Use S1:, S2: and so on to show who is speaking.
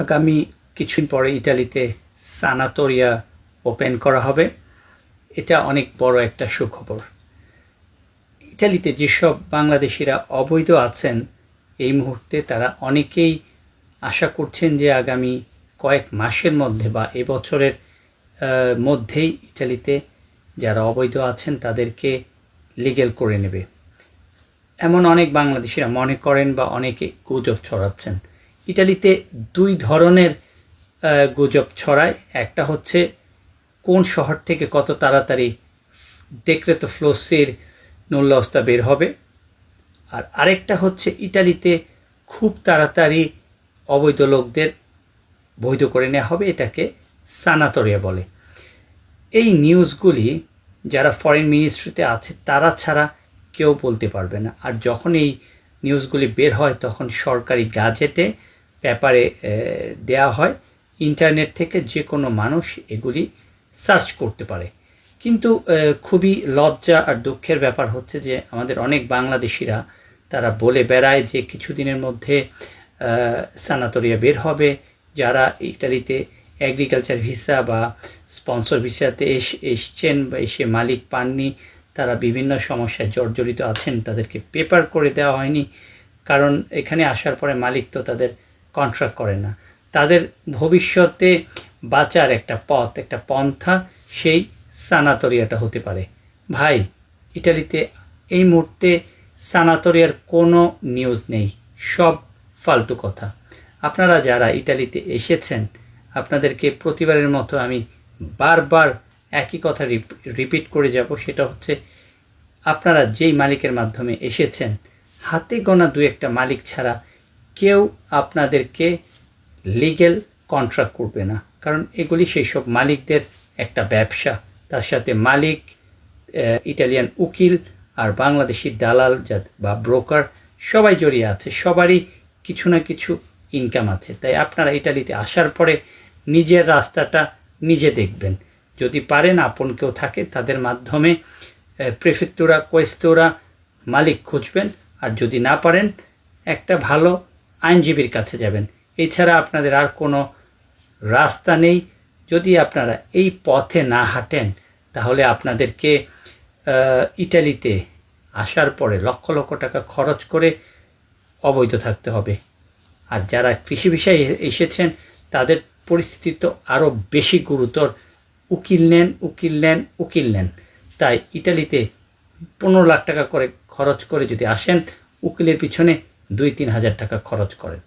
S1: আগামী কিছুদিন পরে ইটালিতে সানাতোরিয়া ওপেন করা হবে। এটা অনেক বড় একটা সুখবর। ইটালিতে যেসব বাংলাদেশিরা অবৈধ আছেন, এই মুহূর্তে তারা অনেকেই আশা করছেন যে আগামী কয়েক মাসের মধ্যে বা এবছরের মধ্যেই ইটালিতে যারা অবৈধ আছেন তাদেরকে লিগেল করে নেবে। এমন অনেক বাংলাদেশিরা মনে করেন বা অনেকে গুজব ছড়াচ্ছেন। ইটালিতে দুই ধরনের গুজব ছড়ায়। একটা হচ্ছে, কোন শহর থেকে কত তাড়াতাড়ি ডেক্রেত ফ্লোসির নুল্লাস্তা বের হবে? আর আরেকটা হচ্ছে, ইটালিতে খুব তাড়াতাড়ি অবৈধ লোকদের বৈধ করে নেওয়া হবে, এটাকে সানাতরিয়া বলে। এই নিউজগুলি যারা ফরেন মিনিস্ট্রিতে আছে, তারা ছাড়া কেউ বলতে পারবে না। আর যখন এই নিউজগুলি বের হয়, তখন সরকারি গাজেটে পেপারে দেয়া হয়। ইন্টারনেট থেকে যে কোনো মানুষ এগুলি সার্চ করতে পারে। কিন্তু খুবই লজ্জা আর দুঃখের ব্যাপার হচ্ছে যে আমাদের অনেক বাংলাদেশিরা তারা বলে বেড়ায় যে কিছুদিনের মধ্যে সানাতরিয়া বের হবে। যারা ইটালিতে অ্যাগ্রিকালচার ভিসা বা স্পন্সর ভিসাতে এস, এসছেন বা এসে মালিক পাননি, তারা বিভিন্ন সমস্যায় জর্জরিত আছেন, তাদেরকে পেপার করে দেওয়া হয়নি। কারণ এখানে আসার পরে মালিক তো তাদের কন্ট্রাক্ট করে না। তাদের ভবিষ্যতে বাঁচার একটা পথ, একটা পন্থা সেই সানাতরিয়াটা হতে পারে। ভাই, ইটালিতে এই মুহূর্তে সানাতরিয়ার কোনো নিউজ নেই, সব ফালতু কথা। আপনারা যারা ইটালিতে এসেছেন, আপনাদেরকে প্রতিবারের মতো আমি বারবার একই কথা রিপিট করে যাব, সেটা হচ্ছে আপনারা যেই মালিকের মাধ্যমে এসেছেন, হাতে গোনা দু একটা মালিক ছাড়া কেউ আপনাদেরকে লিগেল কন্ট্রাক্ট করবে না। কারণ এগুলি সেই সব মালিকদের একটা ব্যবসা। তার সাথে মালিক ইটালিয়ান উকিল আর বাংলাদেশি দালাল বা ব্রোকার সবাই জড়িয়ে আছে। সবারই কিছু না কিছু ইনকাম আছে। তাই আপনারা ইটালিতে আসার পরে নিজের রাস্তাটা নিজে দেখবেন। যদি পারেন, আপন কেউ থাকে, তাদের মাধ্যমে প্রেফেক্টোরা কোয়েস্তোরা মালিক খুঁজবেন। আর যদি না পারেন, একটা ভালো আইনজীবীর কাছে যাবেন। এছাড়া আপনাদের আর কোনো রাস্তা নেই। যদি আপনারা এই পথে না হাঁটেন, তাহলে আপনাদেরকে ইটালিতে আসার পরে লক্ষ লক্ষ টাকা খরচ করে অবৈধ থাকতে হবে। আর যারা কৃষি বিষয়ে এসেছেন, তাদের পরিস্থিতি তো আরও বেশি গুরুতর। উকিল নেন উকিল নেন উকিল নেন। তাই ইটালিতে পনেরো লাখ টাকা করে খরচ করে যদি আসেন, উকিলের পিছনে দুই তিন হাজার টাকা খরচ করেন।